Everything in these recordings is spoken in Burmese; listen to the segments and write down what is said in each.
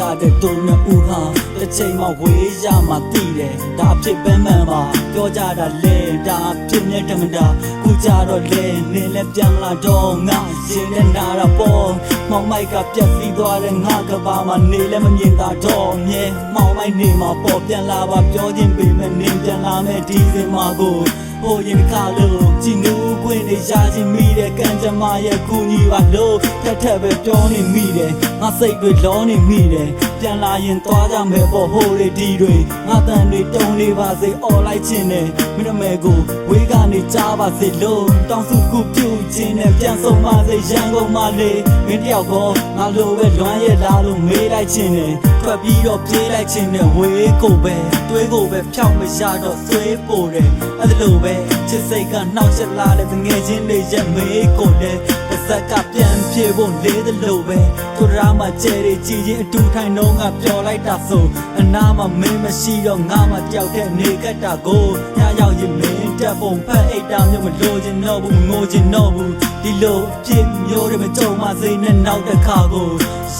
ကြတဲ့သူနှစ်ဦးဟာတစ်ချိန်မှဝေးရမှသိတယ်ဒါအဖြစ်ပန်းမှန်ပါပြောကြတာလဲဒါအဖြစ်နဲ့တမတာခုကြတော့လဲနင်းလဲပြန်မလာတော့ငါရင်နဲ့နာတာပေါ့မောင်မိုက်ကပြက်စီးသွားတဲ့ငါကဘာမှနေလဲမမြင်တာတော့မြဲမောင်မိုက်နေမှာပေါ့ပြန်လာပါပြောချင်းပေမဲ့နင်းပြန်လာမဲ့ဒီစင်မှာကို ဟိုရင်ခါလို့ကြည်နူးခွင့်နေရချင်းမိတဲ့ကံကြမ္မာရဲ့ကူညီပါလို့ထက်ထက်ပဲပြောနေမိတယ်ငါစိတ်တွေလောနေမိတယ် ပြန်လာရင်သွားကြမယ်ပေါ့ဟိုလေဒီတွေငါတန်တွေတုံနေပါစေអော်လိုက်ခြင်းနဲ့မင်းတို့မဲကိုဝေးကနေကြားပါစေလို့တောင်းစုခုပြုခြင်းနဲ့ပြန်ဆုံးပါစေရန်ကုန်မှာလေမင်းတယောက်ကောငါလိုပဲလွမ်းရဲ့လားလို့မေးလိုက်ခြင်းနဲ့ထွက်ပြီးတော့ပြေးလိုက်ခြင်းနဲ့ဝေးကိုပဲတွေးကိုပဲဖြောင်းမရတော့ဆွေးပို့တယ်အဲ့ဒါလိုပဲချစ်စိတ်ကနှောက်ချက်လာတဲ့ငယ်ချင်းတွေရဲ့မေးကိုလည်းတ စ်စက်ကပြန်ပြေဖို့လေးတယ်လို့ပဲသူရာမကျဲတွေကြည်ချင်းအတူထိုင်တော့ငါပျော်လိုက်တာဆိုအနာမမင်းမရှိတော့ငါမတယောက်တဲ့နေကတ်တာကိုညရောက်ရင်မင်းတက်ပုံဖက်အိတ်တာမျိုးမလိုချင်တော့ဘူးငိုချင်တော့ဘူးဒီလိုအဖြစ်မျိုးတွေမကြုံမစိနဲ့နောက်တစ်ခါကို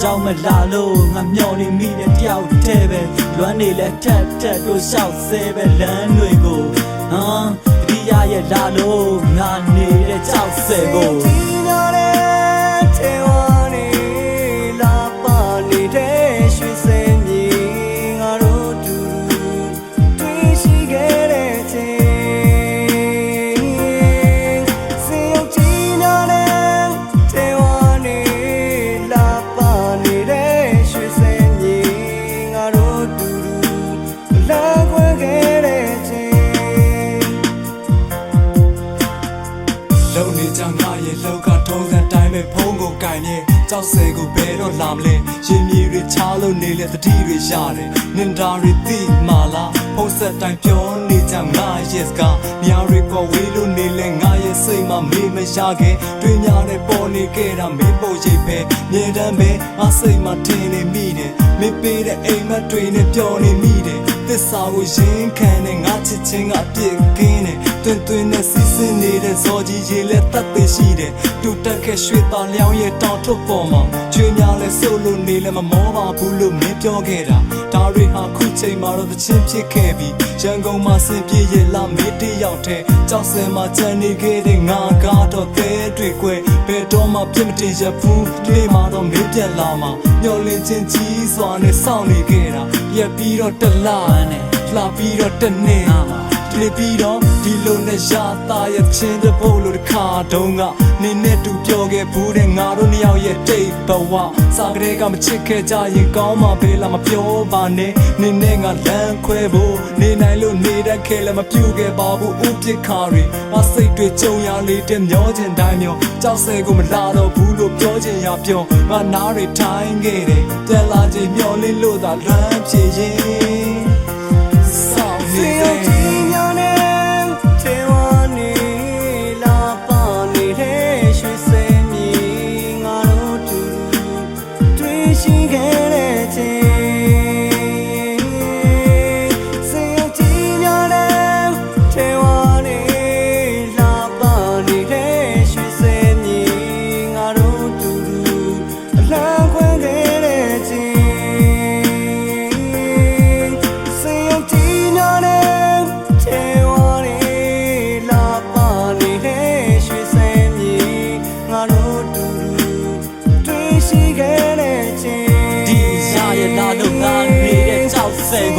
ရောက်မလာလို့ငါမျောနေမိတဲ့တယောက်တည်းပဲလွမ်းနေလဲထက်ထက်တို့ရှောက်ဆဲပဲလမ်းတွေကိုဟမ်ဒီရရဲ့လာလို့ငါနေတဲ့ကြောက်ဆဲကို ကြောက်စဲကိုဘယ်တော့လာမလဲရင်မြေတွေချလို့နေလေတတိတွေရတယ်နင်တာတွေသိမာလားဖုံးဆက်တိုင်းပြောနေကြငါရဲ့စကားမြားတွေပေါ်ဝေးလို့နေလေငါရဲ့စိတ်မှာမေးမရခဲ့တွေ့များတဲ့ပေါ်နေခဲ့တာမင်းပေါ်ရိပ်ပဲမြေတမ်းပဲငါစိတ်မှာထင်နေမိတယ်မင်းပေးတဲ့အိမ်မက်တွေနဲ့ပျော်နေမိတယ်သစ္စာကိုရင်ခံတဲ့ငါချစ်ချင်းကအပြစ်ကင်း တယ်တွင်တွင်နဲ့စီးစင်းနေတဲ့ဇော်ကြီးရေလက်သက်သေရှိတယ်တူတက်ခဲ့ရွှေသားလျောင်းရဲ့တောင်ထုတ်ပေါ်မှာကျွေးများလဲဆိုလို့နေလဲမမောပါဘူးလို့မင်းပြောခဲ့တာဒါတွေဟာခုချိန်မှာတော့သချင်းဖြစ်ခဲ့ပြီရန်ကုန်မှာဆင်ပြေရဲ့လာမေးတယောက်တည်းကြောက်စင်မှာကြံနေခဲ့တဲ့ငါကတော့သဲတွေကွယ်ဘယ်တော့မှပြစ်မတင်ရဘူးဒီနေ့မှတော့မင်းပြန်လာမှာမျောလင်းချင်းကြီးစွာနဲ့စောင့်နေခဲ့တာရက်ပြီးတော့တလားနဲ့လှပြီးတော့တနေ့ ဒီနေ့ပြီးတော့ဒီလိုနဲ့ရသားရဲ့ချင်းတဲ့ဘုတ်လို့တစ်ခါတုန်းကနင်းနဲ့တူပြောခဲ့ဘူးတဲ့ငါတို့နှစ်ယောက်ရဲ့တိတ်ဘဝစာကလေးကမချစ်ခဲ့ကြရင်ကောင်းမှာပဲလားမပြောပါနဲ့နင်းနဲ့ငါလမ်းခွဲဖို့နေနိုင်လို့နေတတ်ခဲ့လည်းမပြုခဲ့ပါဘူးဥပစ်ခါတွေငါစိတ်တွေကြုံရလေးတဲ့မျောချင်တိုင်းမျောကြောက်စဲကိုမလာတော့ဘူးလို့ပြောချင်ရပြောငါနားတွေထိုင်းခဲ့တယ်ပြန်လာခြင်းမျောလင်းလို့သာလမ်းဖြည့်ရင် တွေ့ရှိ